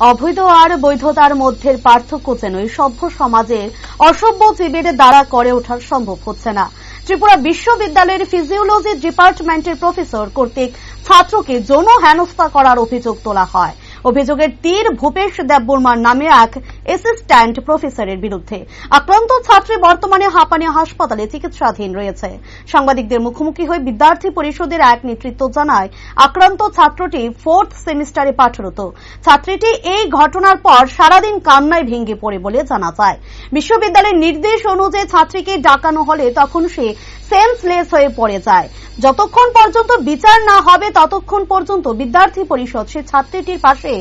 অবৈধ আর বৈধতার মধ্যে পার্থক্য যেন এই সভ্য সমাজের অসভ্য জীবের দ্বারা করে ওঠা সম্ভব হচ্ছে না। ত্রিপুরা বিশ্ববিদ্যালয়ের ফিজিওলজি ডিপার্টমেন্টের প্রফেসর কর্তৃক ছাত্রকে যৌন হেনস্থা করার অভিযোগ তোলা হয়। অভিযোগের তীর ভূপেশ দেববর্মার নামে এক অ্যাসিস্ট্যান্ট প্রফেসরের বিরুদ্ধে। আক্রান্ত ছাত্রী বর্তমানে হাঁপানিয়া হাসপাতালে চিকিৎসাধীন রয়েছে। সাংবাদিকদের মুখোমুখি হয়ে বিদ্যার্থী পরিষদের এক নেতৃত্ব জানায়, আক্রান্ত ছাত্রটি ফোর্থ সেমিস্টারে পাঠরত। ছাত্রীটি এই ঘটনার পর সারাদিন কান্নায় ভেঙে পড়ে বলে জানা যায়। বিশ্ববিদ্যালয়ের নির্দেশ অনুযায়ী ছাত্রীকে ডাকানো হলে তখন সে সেন্সলেস হয়ে পড়ে যায়। যতক্ষণ পর্যন্ত বিচার না হবে, ততক্ষণ পর্যন্ত বিদ্যার্থী পরিষদ সে ছাত্রীটির পাশে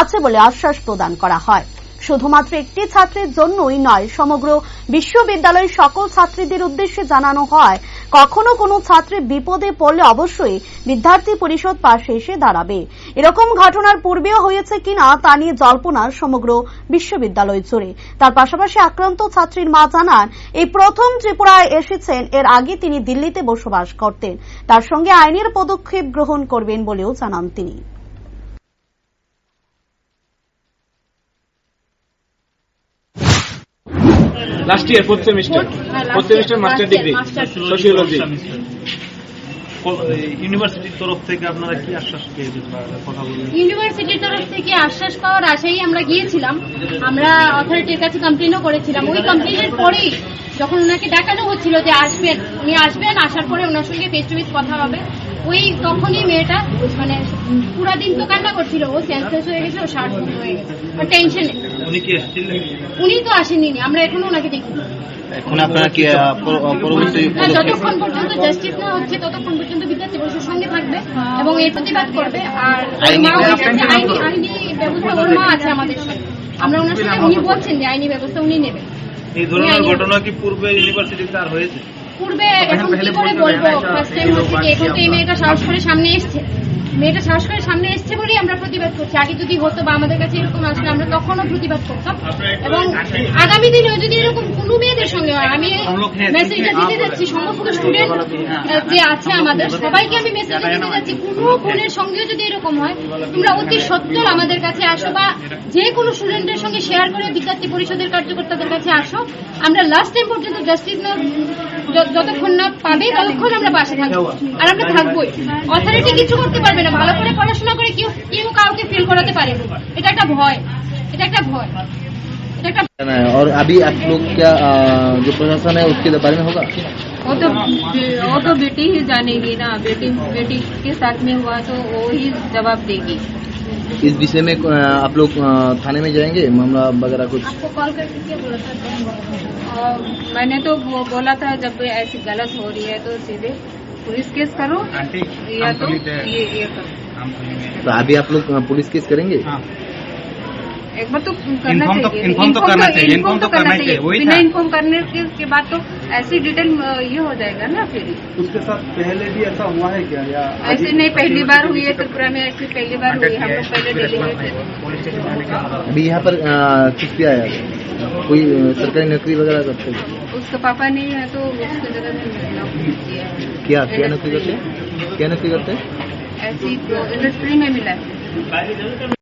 আছে বলে আশ্বাস প্রদান করা হয়। শুধুমাত্র একটি ছাত্রীর জন্যই নয়, সমগ্র বিশ্ববিদ্যালয়ের সকল ছাত্রীদের উদ্দেশ্যে জানানো হয়, কখনো কোনো ছাত্রী বিপদে পড়লে অবশ্যই বিদ্যার্থী পরিষদ পাশে এসে দাঁড়াবে। এরকম ঘটনার পূর্বেও হয়েছে কিনা তা নিয়ে জল্পনা সমগ্র বিশ্ববিদ্যালয় জুড়ে। তার পাশাপাশি আক্রান্ত ছাত্রীর মা জানান, এই প্রথম ত্রিপুরায় এসেছেন, এর আগে তিনি দিল্লিতে বসবাস করতেন। তার সঙ্গে আইনের পদক্ষেপ গ্রহণ করবেন বলেও জানান তিনি। Last year fourth semester fourth semester master degree sociology ইউনিভার্সিটির তরফ থেকে আপনারা কি আশ্বাস পেয়েছেন কথা ইউনিভার্সিটির তরফ থেকে আশ্বাস পাওয়ার আশাই আমরা গিয়েছিলাম। আমরা অথরিটির কাছে কমপ্লেনও করেছিলাম। ওই কমপ্লেনের পরেই যখন ওনাকে দেখানো হচ্ছিল যে আসবেন উনি আসবেন আসার পরে ওনার সঙ্গে ফেস টু ফেস কথা হবে ওই তখনই মেয়েটা মানে পুরা দিন তো কান্না করছিল ও সেন্সলেস হয়ে গেছে ও শার্ট হয়ে গেছে। টেনশনে উনি উনি তো আসেননি আমরা এখনও ওনাকে দেখি এখন আপনারা কি পরবর্তী যতক্ষণ পর্যন্ত জাস্টিস না হচ্ছে ততক্ষণ পর্যন্ত বিদ্যার্থী পরিষদ সঙ্গে থাকবে এবং এর প্রতিবাদ করবে। আর আইনি ব্যবস্থা ওর মা আছে আমাদের সঙ্গে। আমরা ওনার সঙ্গে উনি বলছেন যে আইনি ব্যবস্থা উনি নেবেন এই ধরনের ঘটনা কি পূর্বে ইউনিভার্সিটিতে আর হয়েছে? পূর্বে এখন কি করে বলব? ফার্স্ট টাইম হচ্ছে কি এখন তো এই মেয়েটা সাহস করে সামনে এসছে। মেয়েটা সাহস করে সামনে এসছে বলেই আমরা প্রতিবাদ করছি। আগে যদি হতো বা আমাদের কাছে এরকম আসলে আমরা তখনও প্রতিবাদ করতাম। এবং আগামী দিনেও যদি এরকম কোনো মেয়েদের সঙ্গে হয় আমি মেসেজটা দিতে যাচ্ছি সমস্ত স্টুডেন্ট যে আছে আমাদের সবাইকে আমি মেসেজটা দিতে যাচ্ছি। কোনো বোনের সঙ্গেও যদি এরকম হয় তোমরা অতি সত্তর আমাদের কাছে আসো বা যে কোনো স্টুডেন্টের সঙ্গে শেয়ার করে বিদ্যার্থী পরিষদের কার্যকর্তাদের কাছে আসো। আমরা লাস্ট টাইম পর্যন্ত জাস্টিস না যতক্ষণ না পাবে ততক্ষণ আমরা পাশে থাকব। আর আমরা থাকবোই। অথরিটি কিছু করতে পারবে না। ভালো করে পড়াশোনা করে কেউ কেউ কাউকে ফেল করাতে পারে না। এটা একটা ভয় এটা একটা ভয় এটা একটা करना है और अभी आप लोग क्या अह, जो प्रशासन है उसके बारे में होगा वो तो वो तो बेटी ही जानेगी ना बेटी बेटी के साथ में हुआ तो वो ही जवाब देगी इस विषय में अह, आप लोग अह, थाने में जाएंगे मामला वगैरह कुछ आपको कॉल करके क्या बोला था और मैंने तो वो बोला था जब ऐसी गलत हो रही है तो सीधे पुलिस केस करो या तो ये ये करो। तो अभी आप लोग पुलिस केस करेंगे? एक बार तो करना तो- चाहिए। inform तो करना चाहिए, inform inform तो करना चाहिए, बिना इन्फॉर्म करने के, के बाद तो ऐसी डिटेल ये हो जाएगा ना फिर। उसके साथ पहले भी ऐसा हुआ है क्या या ऐसे नहीं पहली बार हुई है त्रिपुरा में ऐसी पहली बार हुई है। हम लोग पहले थे। अभी यहाँ पर किस पे आया? कोई सरकारी नौकरी वगैरह करते हैं? उसका पापा नहीं है तो उसके जगह नौकरी किया क्या क्या नौकरी करते? क्या नौकरी करते ऐसी इंडस्ट्री में मिला है।